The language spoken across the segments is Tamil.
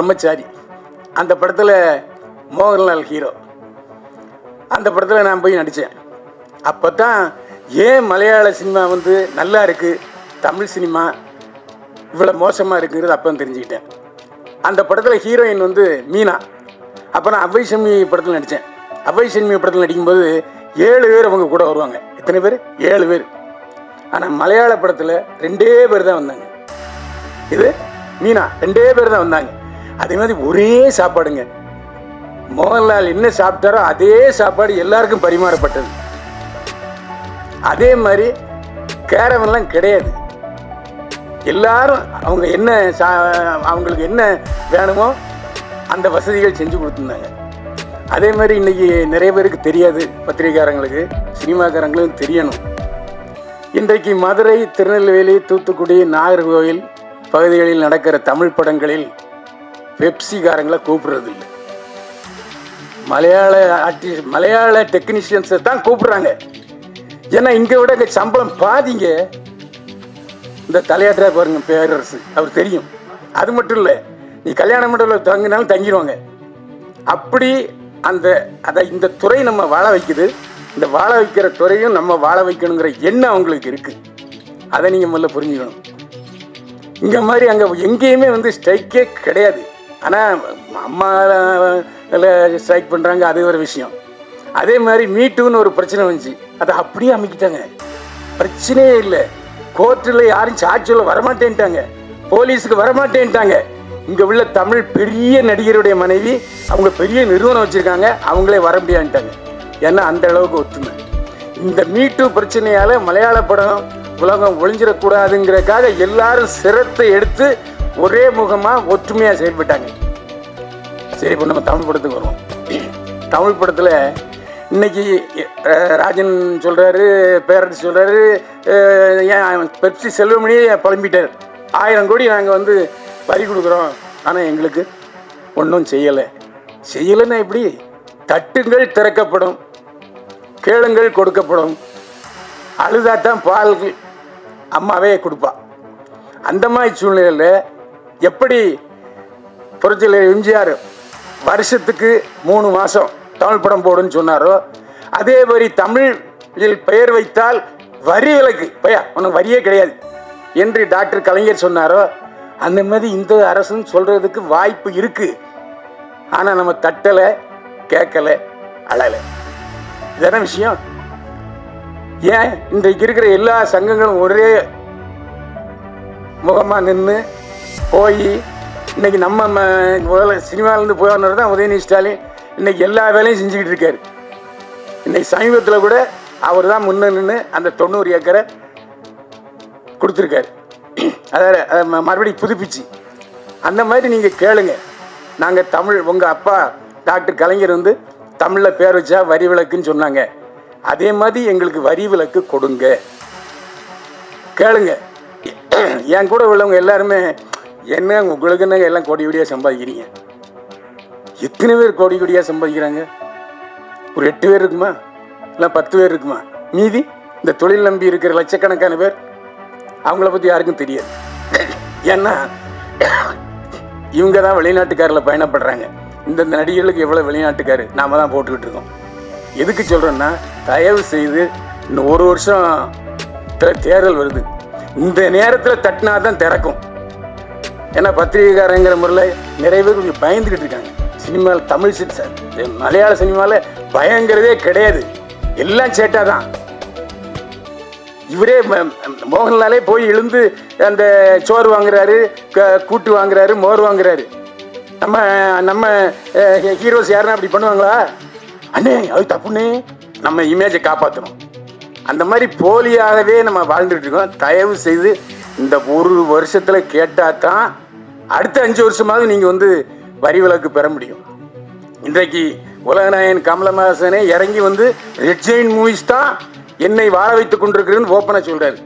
பிரம்மச்சாரி. அந்த படத்தில் மோகன்லால் ஹீரோ அந்த படத்தில் நான் போய் நடித்தேன் அப்போ தான் ஏன் மலையாள சினிமா வந்து நல்லா இருக்குது தமிழ் சினிமா இவ்வளோ மோசமாக இருக்குங்கிறது அப்போ தெரிஞ்சுக்கிட்டேன். அந்த படத்தில் ஹீரோயின் வந்து மீனா. அப்போ நான் அவ்வை சண்மி படத்தில் நடித்தேன் அவ்வை சண்மி படத்தில் நடிக்கும்போது ஏழு பேர் அவங்க கூட வருவாங்க. எத்தனை பேர்? ஏழு பேர். ஆனால் மலையாள படத்தில் ரெண்டே பேர் தான் வந்தாங்க. இது மீனா. ரெண்டே பேர் தான் வந்தாங்க. அதே மாதிரி ஒரே சாப்பாடுங்க. மோகன்லால் என்ன சாப்பிட்டாரோ அதே சாப்பாடு எல்லாருக்கும் பரிமாறப்பட்டது. அதே மாதிரி கேரவன்லாம் கிடையாது. எல்லாரும் அவங்க என்ன சா அவங்களுக்கு என்ன வேணுமோ அந்த வசதிகள் செஞ்சு கொடுத்துருந்தாங்க. அதே மாதிரி இன்றைக்கி நிறைய பேருக்கு தெரியாது பத்திரிகைக்காரங்களுக்கு சினிமாக்காரங்களுக்கும் தெரியணும். இன்றைக்கு மதுரை திருநெல்வேலி தூத்துக்குடி நாகர்கோவில் பகுதிகளில் நடக்கிற தமிழ் படங்களில் பெப்சிக்காரங்களை கூப்பிடுறது இல்லை மலையாள ஆர்டிஸ்ட் மலையாள டெக்னீஷியன்ஸை தான் கூப்பிடுறாங்க. ஏன்னா இங்கே விட இங்கே சம்பளம் பாதிங்க. இந்த தலையாட்டா பாருங்க பேரரசு. அவர் தெரியும். அது மட்டும் இல்லை நீ கல்யாண மண்டபத்தில் தங்கினாலும் தங்கிடுவாங்க. அப்படி அந்த அதை இந்த துறை நம்ம வாழ வைக்குது. இந்த வாழ வைக்கிற துறையும் நம்ம வாழ வைக்கணுங்கிற எண்ணம் அவங்களுக்கு இருக்குது அதை நீங்கள் முதல்ல புரிஞ்சுக்கணும். இங்கே மாதிரி அங்கே எங்கேயுமே வந்து ஸ்ட்ரைக்கே கிடையாது. ஆனால் அம்மா ஸ்ட்ரைக் பண்ணுறாங்க அது ஒரு விஷயம். அதே மாதிரி மீட்டுன்னு ஒரு பிரச்சனை வந்துச்சு. அதை அப்படியே அமைக்கிட்டாங்க. பிரச்சனையே இல்லை. கோர்ட்டில் யாரும் சாட்சியில் வரமாட்டேன்ட்டாங்க. போலீஸுக்கு வரமாட்டேன்ட்டாங்க. இங்கே உள்ள தமிழ் பெரிய நடிகருடைய மனைவி அவங்க பெரிய நிறுவனம் வச்சுருக்காங்க. அவங்களே வர முடியான்ட்டாங்க ஏன்னா அந்த அளவுக்கு ஒத்துமை. இந்த மீட்டு பிரச்சனையால் மலையாள படம் உலகம் ஒளிஞ்சிடக்கூடாதுங்கிறதுக்காக எல்லாரும் சிரத்தை எடுத்து ஒரே முகமாக ஒற்றுமையாக செயல்பட்டாங்க. சரி இப்போ நம்ம தமிழ் படத்துக்கு வருவோம். தமிழ் படத்தில் இன்னைக்கு ராஜன் சொல்கிறாரு பேரண்ட்ஸ் சொல்கிறாரு ஏன் பெப்சி செல்வமணியே புலம்பிட்டார். ஆயிரம் கோடி நாங்கள் வந்து வரி கொடுக்குறோம். ஆனால் எங்களுக்கு ஒன்றும் செய்யலை. செய்யலைன்னா எப்படி? தட்டுங்கள் திறக்கப்படும். கேளுங்கள் கொடுக்கப்படும். அழுதாத்தான் பால் அம்மாவே கொடுப்பா. அந்த மாதிரி சூழ்நிலையில் எப்படி புரட்சியில் எம்ஜிஆர் வருஷத்துக்கு மூணு மாதம் தமிழ் படம் போடுன்னு சொன்னாரோ அதே மாதிரி தமிழில் பெயர் வைத்தால் வரி விலக்கு. பையா உனக்கு வரியே கிடையாது. என்று டாக்டர் கலைஞர் சொன்னாரோ அந்த மாதிரி இந்த அரசுன்னு சொல்கிறதுக்கு வாய்ப்பு இருக்குது ஆனால் நம்ம தட்டலை கேட்கலை அழலை. இதான விஷயம்? ஏன்? இன்றைக்கு இருக்கிற எல்லா சங்கங்களும் ஒரே முகமாக நின்று போய் இன்றைக்கி நம்ம ம- முதல்ல சினிமாவிலேருந்து போகிறவர் தான் உதயநிதி ஸ்டாலின் இன்றைக்கி எல்லா வேலையும் செஞ்சுக்கிட்டு இருக்கார். இன்றைக்கி சமீபத்தில் கூட அவர் தான் முன்ன நின்று அந்த தொண்ணூறு ஏக்கரை கொடுத்துருக்காரு. அதாவது அதை ம- மறுபடியும் புதுப்பிச்சு. அந்த மாதிரி நீங்கள் கேளுங்க. நாங்கள் தமிழ் உங்கள் அப்பா டாக்டர் கலைஞர் வந்து தமிழில் பேர் வச்சா வரி விளக்குன்னு சொன்னாங்க. அதே மாதிரி எங்களுக்கு வரி விலக்கு கொடுங்க. கேளுங்க. என் கூட உள்ளவங்க எல்லாருமே என்ன உங்களுக்குன்னு எல்லாம் கோடி கோடியாக சம்பாதிக்கிறீங்க? எத்தனை பேர் கோடி கோடியாக சம்பாதிக்கிறாங்க? ஒரு எட்டு பேர் இருக்குமா? இல்லை பத்து பேர் இருக்குமா? மீதி இந்த தொழில் நம்பி இருக்கிற லட்சக்கணக்கான பேர் அவங்கள பற்றி யாருக்கும் தெரியாது. ஏன்னா இவங்க தான் வெளிநாட்டுக்காரில் பயணப்படுறாங்க. இந்த நடிகர்களுக்கு எவ்வளோ வெளிநாட்டுக்காரு? நாம தான் போட்டுக்கிட்டு இருக்கோம். எதுக்கு சொல்கிறேன்னா தயவு செய்து இன்னும் ஒரு வருஷம் தே- தேர்தல் வருது. இந்த நேரத்தில் தட்டினா தான் திறக்கும். ஏன்னா பத்திரிகைக்காரங்கிற முறையில் நிறைய பேர் கொஞ்சம் பயந்துக்கிட்டு இருக்காங்க. சினிமாவில் தமிழ் சி- ச- மலையாள சினிமாவில் பயங்கிறதே கிடையாது. எல்லாம் சேட்டா தான். இவரே ம- மோகன்லாலே போய் எழுந்து அந்த சோறு வாங்குறாரு க- கூட்டு வாங்குறாரு மோர் வாங்குறாரு. நம்ம நம்ம ஹீரோஸ் யாருன்னா அப்படி பண்ணுவாங்களா? அண்ணே அது தப்புண்ணே. நம்ம இமேஜை காப்பாற்றணும் அந்த மாதிரி போலியாகவே நம்ம வாழ்ந்துட்டு இருக்கோம். தயவு செய்து இந்த ஒரு வருஷத்தில் கேட்டால் தான் அடுத்த அஞ்சு வருஷமாவது நீங்கள் வந்து வரி விலக்கு பெற முடியும். இன்றைக்கு உலகநாயகன் கமலஹாசனே இறங்கி வந்து ரெட் ஜெயின் மூவிஸ் தான் என்னை வாழ வைத்துக் கொண்டிருக்கிறேன்னு ஓப்பனாக சொல்கிறாரு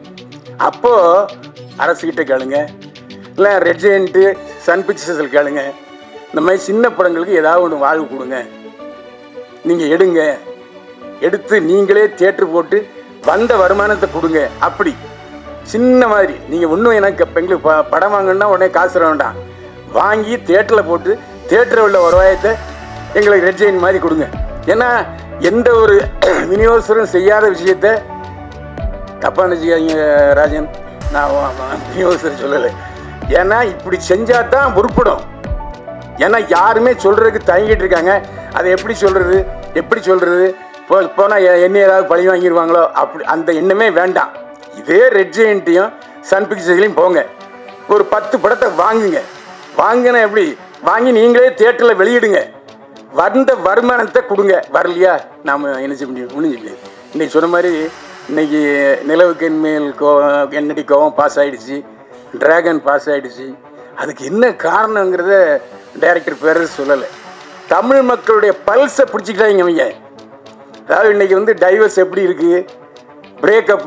அப்போது அரசுக்கிட்ட கேளுங்க. இல்லை ரெட் ஜெயின்ட்டு சன் பிக்சர்ஸில் கேளுங்க. இந்த மாதிரி சின்ன படங்களுக்கு ஏதாவது ஒன்று வாழ்வு கொடுங்க. நீங்கள் எடுங்க. எடுத்து நீங்களே தேட்டர் போட்டு வந்த வருமானத்தை கொடுங்க. அப்படி. சின்ன மாதிரி. நீங்கள் ஒன்றும் எனக்கு இப்போ எங்களுக்கு ப- படம் வாங்கணுன்னா உடனே காசு தர வேண்டாம். வாங்கி தேட்டரில் போட்டு தேட்டரில் உள்ள வருவாயத்தை எங்களுக்கு ரெட் ஜெயின் மாதிரி கொடுங்க. ஏன்னா எந்த ஒரு விநியோகஸ்தரும் செய்யாத விஷயத்த தப்பாக நினச்சிக்காதீங்க ராஜன். நான் விநியோகஸ்தர் சொல்லலை. ஏன்னா இப்படி செஞ்சால் தான் உருப்படும் ஏன்னா யாருமே சொல்கிறதுக்கு தயங்கிட்டு இருக்காங்க. அதை எப்படி சொல்கிறது எப்படி சொல்கிறது போ போனால் என்ன ஏதாவது பழி வாங்கிடுவாங்களோ அப்படி அந்த எண்ணமே வேண்டாம். இதே ரெட் ஜெயின்ட்டையும் சன் பிக்சர்ஸ்லையும் போங்க. ஒரு பத்து படத்தை வாங்குங்க. வாங்கினா எப்படி? வாங்கி நீங்களே தேட்டரில் வெளியிடுங்க. வந்த வருமானத்தை கொடுங்க. வரலையா? நாம் என்ன செய்ய முடியும்? முடிஞ்சு முடியாது. இன்னைக்கு சொன்ன மாதிரி இன்னைக்கு நிலவுக்கு மேல் கோ என்னடி கோவம் பாஸ் ஆகிடுச்சு டிராகன் பாஸ் ஆகிடுச்சு அதுக்கு என்ன காரணங்கிறத டைரக்டர் பேர் சொல்லலை. தமிழ் மக்களுடைய பல்ஸை பிடிச்சிக்கிட்டாங்க அவங்க அதாவது இன்னைக்கு வந்து டைவர்ஸ் எப்படி இருக்குது பிரேக்கப்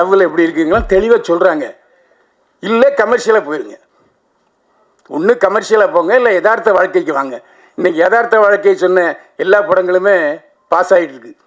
லெவல் எப்படி இருக்குங்களா தெளிவாக சொல்கிறாங்க இல்லை கமர்ஷியலாக போயிருங்க. ஒன்று கமர்ஷியலாக போங்க இல்லை யதார்த்த வாழ்க்கைக்கு வாங்க. இன்றைக்கி யதார்த்த வாழ்க்கையை சொன்ன எல்லா படங்களுமே பாஸ் ஆகிட்டு இருக்குது